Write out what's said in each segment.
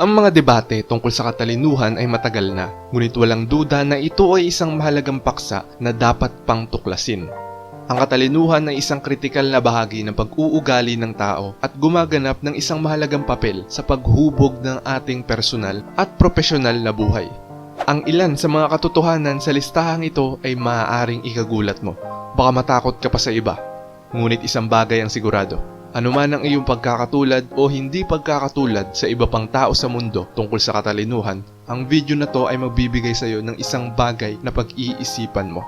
Ang mga debate tungkol sa katalinuhan ay matagal na, ngunit walang duda na ito ay isang mahalagang paksa na dapat pang tuklasin. Ang katalinuhan ay isang kritikal na bahagi ng pag-uugali ng tao at gumaganap ng isang mahalagang papel sa paghubog ng ating personal at profesional na buhay. Ang ilan sa mga katotohanan sa listahang ito ay maaaring ikagulat mo. Baka matakot ka pa sa iba. Ngunit isang bagay ang sigurado. Ano man ang iyong pagkakatulad o hindi pagkakatulad sa iba pang tao sa mundo tungkol sa katalinuhan, ang video na to ay magbibigay sa iyo ng isang bagay na pag-iisipan mo.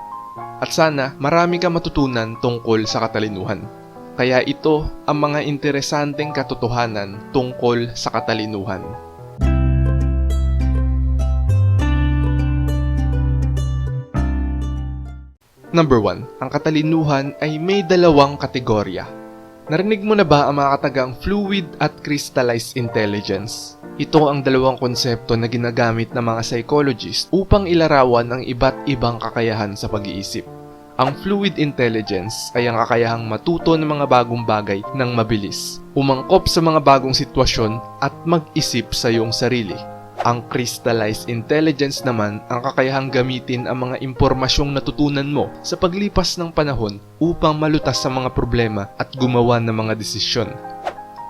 At sana marami ka matutunan tungkol sa katalinuhan. Kaya ito ang mga interesanteng katotohanan tungkol sa katalinuhan. Number 1. Ang katalinuhan ay may dalawang kategorya. Narinig mo na ba ang mga katagang fluid at crystallized intelligence? Ito ang dalawang konsepto na ginagamit ng mga psychologist upang ilarawan ang iba't ibang kakayahan sa pag-iisip. Ang fluid intelligence ay ang kakayahang matuto ng mga bagong bagay ng mabilis, umangkop sa mga bagong sitwasyon at mag-isip sa iyong sarili. Ang crystallized intelligence naman ang kakayahang gamitin ang mga impormasyong natutunan mo sa paglipas ng panahon upang malutas sa mga problema at gumawa ng mga desisyon.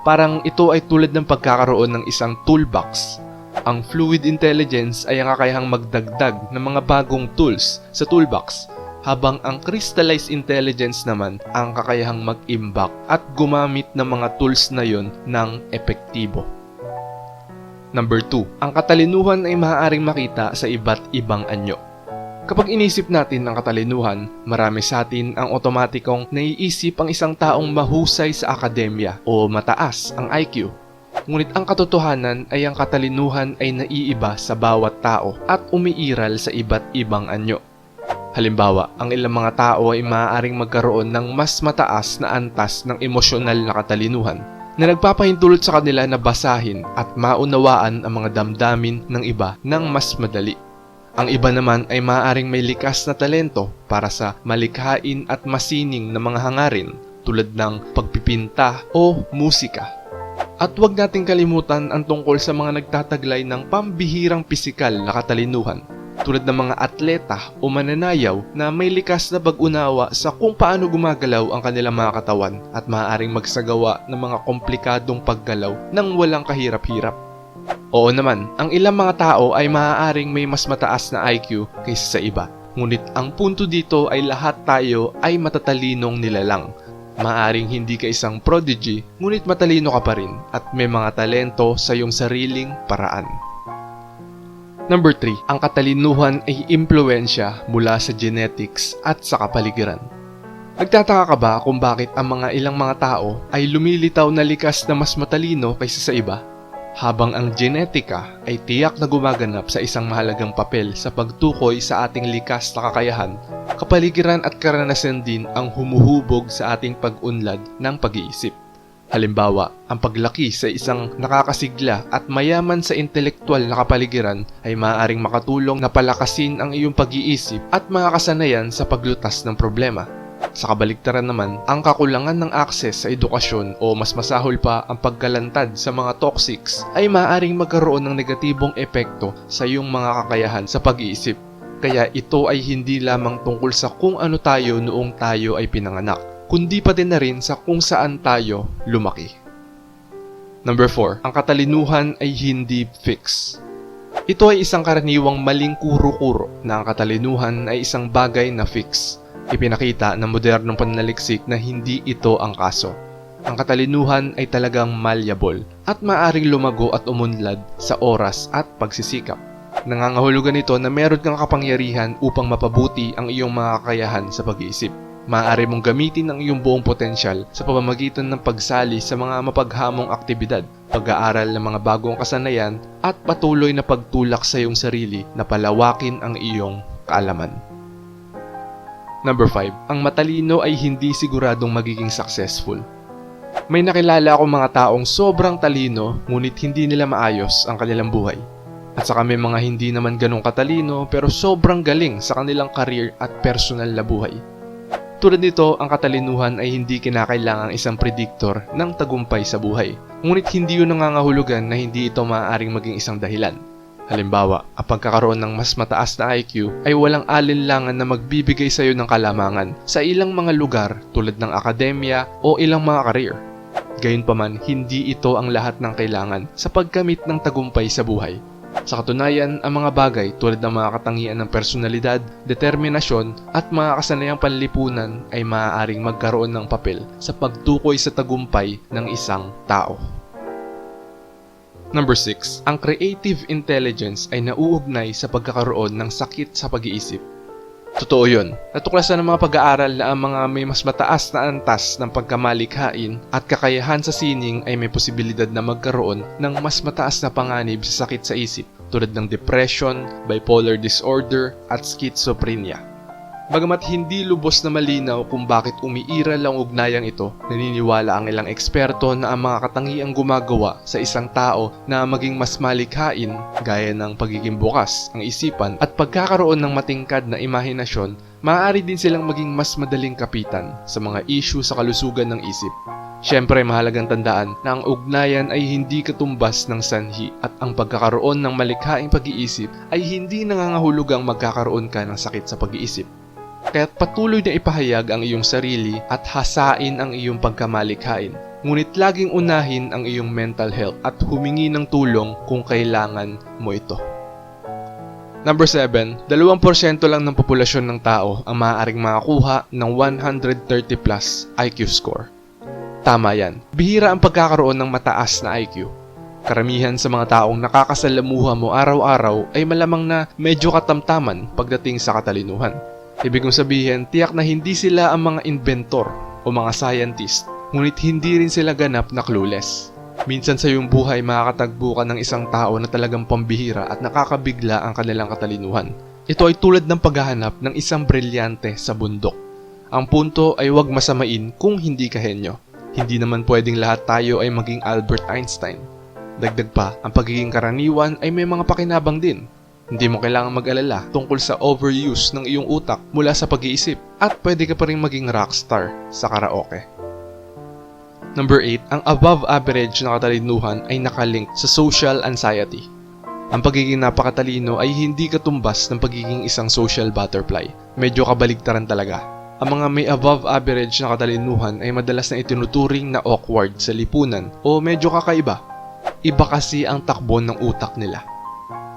Parang ito ay tulad ng pagkakaroon ng isang toolbox. Ang fluid intelligence ay ang kakayahang magdagdag ng mga bagong tools sa toolbox habang ang crystallized intelligence naman ang kakayahang mag-imbak at gumamit ng mga tools na yon ng epektibo. Number 2. Ang katalinuhan ay maaaring makita sa iba't ibang anyo. Kapag inisip natin ang katalinuhan, marami sa atin ang otomatikong naiisip ang isang taong mahusay sa akademya o mataas ang IQ. Ngunit ang katotohanan ay ang katalinuhan ay naiiba sa bawat tao at umiiral sa iba't ibang anyo. Halimbawa, ang ilang mga tao ay maaaring magkaroon ng mas mataas na antas ng emosyonal na katalinuhan na nagpapahintulot sa kanila na basahin at maunawaan ang mga damdamin ng iba ng mas madali. Ang iba naman ay maaaring may likas na talento para sa malikhain at masining na mga hangarin tulad ng pagpipinta o musika. At huwag nating kalimutan ang tungkol sa mga nagtataglay ng pambihirang pisikal na katalinuhan tulad ng mga atleta o mananayaw na may likas na pag-unawa sa kung paano gumagalaw ang kanilang mga katawan at maaaring magsagawa ng mga komplikadong paggalaw nang walang kahirap-hirap. Oo naman, ang ilang mga tao ay maaaring may mas mataas na IQ kaysa sa iba. Ngunit ang punto dito ay lahat tayo ay matatalinong nilalang. Maaring hindi ka isang prodigy, ngunit matalino ka pa rin at may mga talento sa iyong sariling paraan. Number 3, ang katalinuhan ay impluensya mula sa genetics at sa kapaligiran. Nagtataka ka ba kung bakit ang mga ilang mga tao ay lumilitaw na likas na mas matalino kaysa sa iba? Habang ang genetika ay tiyak na gumaganap sa isang mahalagang papel sa pagtukoy sa ating likas na kakayahan, kapaligiran at karanasan din ang humuhubog sa ating pag-unlad ng pag-iisip. Halimbawa, ang paglaki sa isang nakakasigla at mayaman sa intelektual na kapaligiran ay maaaring makatulong na palakasin ang iyong pag-iisip at mga kasanayan sa paglutas ng problema. Sa kabaligtaran naman, ang kakulangan ng akses sa edukasyon o mas masahol pa ang pagkalantad sa mga toxics ay maaaring magkaroon ng negatibong epekto sa iyong mga kakayahan sa pag-iisip. Kaya ito ay hindi lamang tungkol sa kung ano tayo noong tayo ay pinanganak kundi pa din na rin sa kung saan tayo lumaki. Number 4. Ang katalinuhan ay hindi fix. Ito ay isang karaniwang maling kuro-kuro na ang katalinuhan ay isang bagay na fix. Ipinakita ng modernong pananaliksik na hindi ito ang kaso. Ang katalinuhan ay talagang malleable at maaring lumago at umunlad sa oras at pagsisikap. Nangangahulugan ito na meron kang kapangyarihan upang mapabuti ang iyong mga kakayahan sa pag-iisip maaari mong gamitin ang iyong buong potensyal sa pamamagitan ng pagsali sa mga mapaghamong aktibidad, pag-aaral ng mga bagong kasanayan, at patuloy na pagtulak sa iyong sarili na palawakin ang iyong kaalaman. Number 5. Ang matalino ay hindi siguradong magiging successful. May nakilala ako mga taong sobrang talino ngunit hindi nila maayos ang kanilang buhay. At saka may mga hindi naman ganong katalino pero sobrang galing sa kanilang career at personal na buhay Tulad nito, ang katalinuhan ay hindi kinakailangang isang prediktor ng tagumpay sa buhay. Ngunit hindi yun nangangahulugan na hindi ito maaaring maging isang dahilan. Halimbawa, ang pagkakaroon ng mas mataas na IQ ay walang alinlangan na magbibigay sa iyo ng kalamangan sa ilang mga lugar tulad ng akademya o ilang mga career. Gayunpaman, hindi ito ang lahat ng kailangan sa pagkamit ng tagumpay sa buhay. Sa katunayan, ang mga bagay tulad ng mga katangian ng personalidad, determinasyon at mga kasanayang panlipunan ay maaaring magkaroon ng papel sa pagtukoy sa tagumpay ng isang tao. Number 6. Ang creative intelligence ay nauugnay sa pagkakaroon ng sakit sa pag-iisip. Totoo yun. Natuklasan ng mga pag-aaral na ang mga may mas mataas na antas ng pagkamalikhain at kakayahan sa sining ay may posibilidad na magkaroon ng mas mataas na panganib sa sakit sa isip tulad ng depression, bipolar disorder at schizophrenia. Bagamat hindi lubos na malinaw kung bakit umiiral ang ugnayang ito, naniniwala ang ilang eksperto na ang mga katangiang gumagawa sa isang tao na maging mas malikhain gaya ng pagiging bukas ang isipan at pagkakaroon ng matingkad na imahinasyon, maaari din silang maging mas madaling kapitan sa mga issue sa kalusugan ng isip. Siyempre mahalagang tandaan na ang ugnayan ay hindi katumbas ng sanhi at ang pagkakaroon ng malikhaing pag-iisip ay hindi nangangahulugang magkakaroon ka ng sakit sa pag-iisip. Kaya't patuloy na ipahayag ang iyong sarili at hasain ang iyong pagkamalikhain. Ngunit laging unahin ang iyong mental health at humingi ng tulong kung kailangan mo ito. Number 7, 2% lang ng populasyon ng tao ang maaaring makakuha ng 130 plus IQ score. Tama yan. Bihira ang pagkakaroon ng mataas na IQ. Karamihan sa mga taong nakakasalamuha mo araw-araw ay malamang na medyo katamtaman pagdating sa katalinuhan. Ibig kong sabihin, tiyak na hindi sila ang mga inventor o mga scientist, ngunit hindi rin sila ganap na clueless. Minsan sa iyong buhay makakatagbo ka ng isang tao na talagang pambihira at nakakabigla ang kanilang katalinuhan. Ito ay tulad ng paghahanap ng isang brilyante sa bundok. Ang punto ay huwag masamain kung hindi ka henyo. Hindi naman pwedeng lahat tayo ay maging Albert Einstein. Dagdag pa, ang pagiging karaniwan ay may mga pakinabang din. Hindi mo kailangang mag-alala tungkol sa overuse ng iyong utak mula sa pag-iisip at pwede ka pa rin maging rockstar sa karaoke. Number 8, ang above average na katalinuhan ay nakalink sa social anxiety. Ang pagiging napakatalino ay hindi katumbas ng pagiging isang social butterfly. Medyo kabaligtaran talaga. Ang mga may above average na katalinuhan ay madalas na itinuturing na awkward sa lipunan o medyo kakaiba. Iba kasi ang takbo ng utak nila.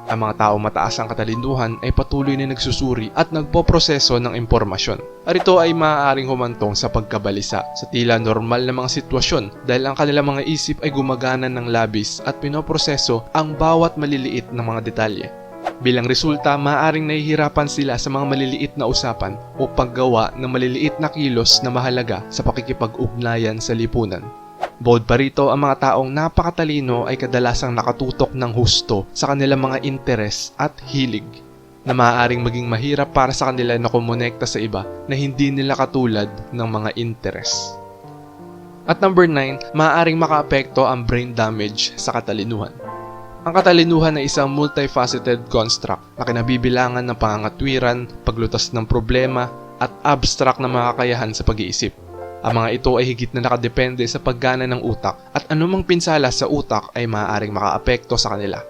Ang mga tao mataas ang katalinuhan ay patuloy na nagsusuri at nagpoproseso ng impormasyon. Arito ay maaaring humantong sa pagkabalisa sa tila normal na mga sitwasyon dahil ang kanilang mga isip ay gumagana ng labis at pinoproseso ang bawat maliliit na mga detalye. Bilang resulta, maaaring nahihirapan sila sa mga maliliit na usapan o paggawa ng maliliit na kilos na mahalaga sa pakikipag-ugnayan sa lipunan. Bukod pa rito, ang mga taong napakatalino ay kadalasang nakatutok ng husto sa kanilang mga interes at hilig na maaaring maging mahirap para sa kanila na kumonekta sa iba na hindi nila katulad ng mga interes. At number 9, maaaring makaapekto ang brain damage sa katalinuhan. Ang katalinuhan ay isang multifaceted construct na kinabibilangan ng pangangatwiran, paglutas ng problema, at abstract na mga kakayahan sa pag-iisip. Ang mga ito ay higit na nakadepende sa paggana ng utak at anumang pinsala sa utak ay maaaring makaapekto sa kanila.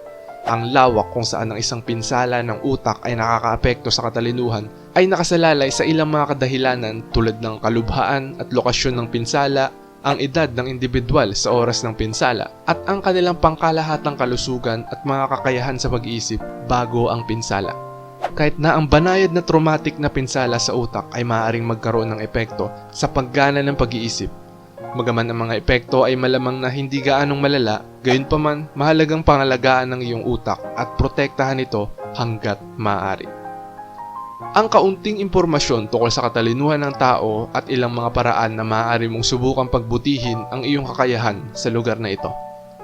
Ang lawak kung saan ang isang pinsala ng utak ay nakakaapekto sa katalinuhan ay nakasalalay sa ilang mga kadahilanan tulad ng kalubhaan at lokasyon ng pinsala, ang edad ng individual sa oras ng pinsala, at ang kanilang pangkalahatang kalusugan at mga kakayahan sa pag-iisip bago ang pinsala kahit na ang banayad na traumatic na pinsala sa utak ay maaaring magkaroon ng epekto sa paggana ng pag-iisip. Magaman ang mga epekto ay malamang na hindi gaanong malala, gayon pa man mahalagang pangalagaan ng iyong utak at protektahan ito hanggat maaari. Ang kaunting impormasyon tungkol sa katalinuhan ng tao at ilang mga paraan na maaari mong subukang pagbutihin ang iyong kakayahan sa lugar na ito.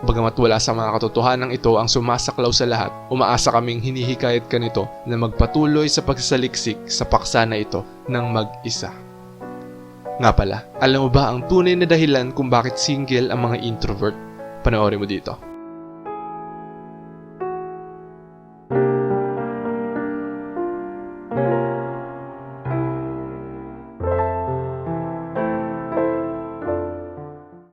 Bagamat wala sa mga katotohanan ito ang sumasaklaw sa lahat, umaasa kaming hinihikayat ka nito na magpatuloy sa pagsasaliksik sa paksa na ito ng mag-isa. Nga pala, alam mo ba ang tunay na dahilan kung bakit single ang mga introvert? Panoorin mo dito.